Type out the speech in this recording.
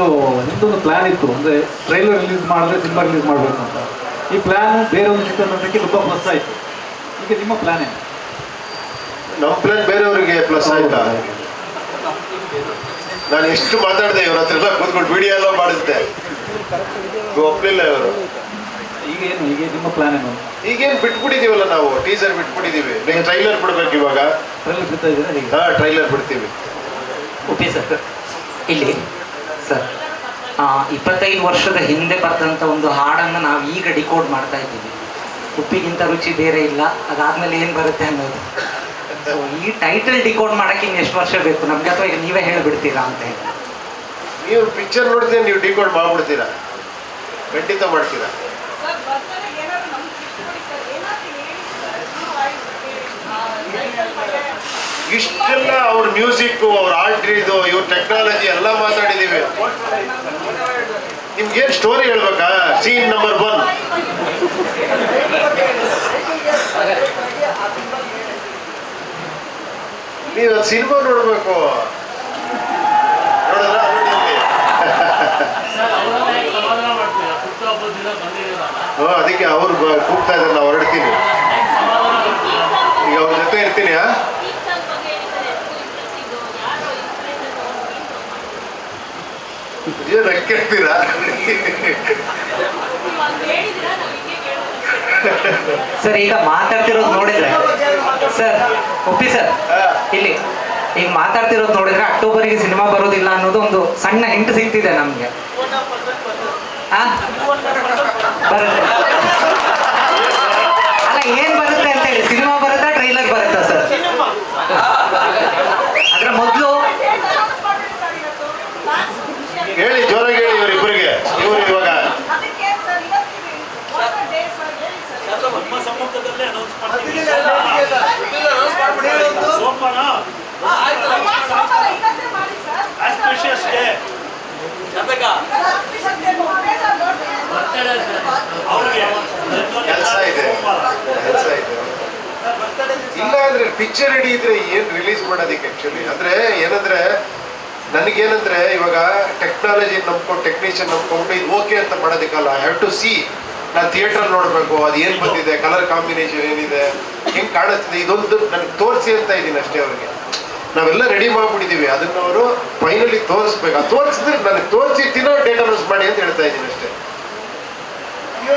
ಇದು ನಿಮ್ದೊಂದು ಪ್ಲಾನ್ ಇತ್ತು. ಅಂದ್ರೆ ಟ್ರೈಲರ್ ರಿಲೀಸ್ ಮಾಡಿದ್ರೆ ಸಿನಿಮಾ ರಿಲೀಸ್ ಮಾಡಬೇಕು ಅಂತ. ಈ ಪ್ಲಾನ್ ಬೇರೆ ಒಂದು ಚಿತ್ರತಂಡಕ್ಕೆ ತುಂಬಾ ಪ್ಲಸ್ ಆಯ್ತು. ಈಗ ನಿಮ್ಮ ಪ್ಲಾನ್ ಏನು? ನಮ್ಮ ಪ್ಲಾನ್ ಬೇರೆಯವರಿಗೆ ಪ್ಲಸ್ ಆಯ್ತಾ? ನಾನು ಎಷ್ಟು ಮಾತಾಡಿದೆ ಇವ್ರ ಹತ್ರ ಎಲ್ಲ ಕೂತ್ಕೊಂಡು ವಿಡಿಯೋ ಎಲ್ಲ ಮಾಡಿದ್ದೆ. ಒಪ್ಲಿಲ್ಲ ಇವರು. ಈಗ ಏನು? ಈಗ ನಿಮ್ಮ ಪ್ಲಾನ್ ಏನು? ಈಗೇನು ಬಿಟ್ಬಿಟ್ಟಿದೀವಲ್ಲ ನಾವು? ಟೀಸರ್ ಬಿಟ್ಬಿಟ್ಟಿದೀವಿ. ನೀವು ಟ್ರೈಲರ್ ಬಿಡ್ಬೇಕು ಇವಾಗ. ಟ್ರೈಲರ್ ಬಿಡ್ತಾ ಇದ್ದೀರಾ? ಹೇಗೆ? ಹಾ ಟ್ರೈಲರ್ ಬಿಡ್ತೀವಿ. ಓಕೆ ಸರ್ ಇಲ್ಲಿ. ಸರ್. ಆ, ಇಪ್ಪತ್ತೈದು ವರ್ಷದ ಹಿಂದೆ ಬರೆದಂಥ ಒಂದು ಹಾಡನ್ನು ನಾವು ಈಗ ಡಿಕೋಡ್ ಮಾಡ್ತಾ ಇದ್ದೀವಿ. ಉಪ್ಪಿಗಿಂತ ರುಚಿ ಬೇರೆ ಇಲ್ಲ ಅದಾದ್ಮೇಲೆ ಏನು ಬರುತ್ತೆ ಅನ್ನೋದು. ಸೊ ಈ ಟೈಟಲ್ ಡಿಕೋಡ್ ಮಾಡಕ್ಕೆ ಇನ್ನು ಎಷ್ಟು ವರ್ಷ ಬೇಕು? ನಮಗೆ ಅಥವಾ ಈಗ ನೀವೇ ಹೇಳಿಬಿಡ್ತೀರಾ ಅಂತ ಹೇಳಿ. ನೀವು ಪಿಕ್ಚರ್ ನೋಡಿದ್ರೆ ನೀವು ಡಿಕೋಡ್ ಮಾಡ್ಬಿಡ್ತೀರಾ? ಖಂಡಿತ ಮಾಡ್ತೀರಾ ಸರ್ ಬರ್ತಾರೆ ಏನಾದ್ರು ನಮ್ಗೆ ಸಿಕ್ಬಿಡಿ ಸರ್ ಏನಾದ್ರು ಹೇಳಿ ಸರ್ ಇನ್ನೂ ಆಯ್ತು ಸೈಕಲ್ ಬಗ್ಗೆ ಇಷ್ಟೆಲ್ಲ ಅವ್ರ ಮ್ಯೂಸಿಕ್ ಅವ್ರ ಆರ್ಟ್ ಇದು ಇವ್ರ ಟೆಕ್ನಾಲಜಿ ಎಲ್ಲ ಮಾತಾಡಿದೀವಿ. ನಿಮ್ಗೇನು ಸ್ಟೋರಿ ಹೇಳ್ಬೇಕಾ? ಸೀನ್ ನಂಬರ್ ಒನ್ ನೀವು ಸಿನಿಮಾ ನೋಡ್ಬೇಕು. ನೋಡಿದ್ರಾ? ಅದಕ್ಕೆ ಅವ್ರು ಕೂಗ್ತಾ ಇದ್ದಾರೆ, ನಾವು ಹೊರಡ್ತೀನಿ. ಈಗ ಅವ್ರ ಜೊತೆ ಇರ್ತೀನಿ ಏನ್ ಸರ್ ಈಗ ಮಾತಾಡ್ತಿರೋದು ನೋಡಿದ್ರೆ ಸರ್ ಒಪ್ಪಿ ಸರ್ ಇಲ್ಲಿ ಈಗ ಮಾತಾಡ್ತಿರೋದು ನೋಡಿದ್ರೆ ಅಕ್ಟೋಬರ್ಗೆ ಸಿನಿಮಾ ಬರೋದಿಲ್ಲ ಅನ್ನೋದು ಒಂದು ಸಣ್ಣ ಹಿಂಟ್ ಸಿಗ್ತಿದೆ ನಮಗೆ. ಆ ಬರುತ್ತೆ ಅಲ್ಲ ಏನ್ ಬರುತ್ತೆ ಅಂತ ಹೇಳಿ ಸಿನಿಮಾ ಬರುತ್ತಾ ಟ್ರೈಲರ್ ಬರುತ್ತಾ ಸರ್ ಅದ್ರ ಮೊದಲು ಹೇಳಿ ಜೋರಾಗಿ ಹೇಳಿ ಇವರಿಬ್ಬರಿಗೆ ಇವರು ಇವಾಗ ಅದಕ್ಕೆ ಸರ್ ಇವತ್ತಿಗೆ ವಾಟ್ ಡೇ ಸರ್ ಹೇಳಿ ಸರ್ ನಮ್ಮ ಸಮ್ಮುಖದಲ್ಲೇ ಅನೌನ್ಸ್ ಮಾಡ್ತೀವಿ ಸೋಮವಾರ ಸೋಮವಾರ ಇವತ್ತೇ ಮಾಡಿ sir auspicious day Auspicious day ನೋಡ್ರಿ ಸರ್ ನೋಡ್ರಿ. ಅವ್ರಿಗೆ ಕೆಲ್ಸ ಇದೆ. ಕೆಲ್ಸ ಇದೆ ಇಲ್ಲ ಅಂದ್ರೆ ಪಿಕ್ಚರ್ ರೆಡಿ ಇದ್ರೆ ಏನ್ ರಿಲೀಸ್ ಮಾಡೋದಕ್ಕೆ ಆಕ್ಚುಲಿ ಅಂದ್ರೆ ಏನಂದ್ರೆ ನನಗೇನಂದ್ರೆ ಇವಾಗ ಟೆಕ್ನಾಲಜಿ ನಂಬ್ಕೊಂಡು ಟೆಕ್ನಿಷಿಯನ್ ನಂಬ್ಕೊಂಡು ಇದು ಓಕೆ ಅಂತ ಮಾಡೋದಕ್ಕಲ್ಲ ಐ ಹ್ಯಾವ್ ಟು ಸಿ ನಾನು ಥಿಯೇಟರ್ ನೋಡಬೇಕು, ಅದು ಏನು ಬಂದಿದೆ ಕಲರ್ ಕಾಂಬಿನೇಷನ್ ಏನಿದೆ, ಹೆಂಗ್ ಕಾಣಿಸ್ತಿದೆ, ಇದೊಂದು ನನಗೆ ತೋರಿಸಿ ಅಂತ ಇದ್ದೀನಿ ಅಷ್ಟೇ ಅವ್ರಿಗೆ. ನಾವೆಲ್ಲ ರೆಡಿ ಮಾಡ್ಬಿಟ್ಟಿದೀವಿ, ಅದನ್ನ ಅವರು ಫೈನಲಿ ತೋರಿಸ್ಬೇಕು. ಅದು ತೋರಿಸಿದ್ರೆ ನನಗೆ ತೋರಿಸಿ ತಿನ್ನೋ ಡೇಟ್ ಮಾಡಿ ಅಂತ ಹೇಳ್ತಾ ಇದ್ದೀನಿ ಅಷ್ಟೇ.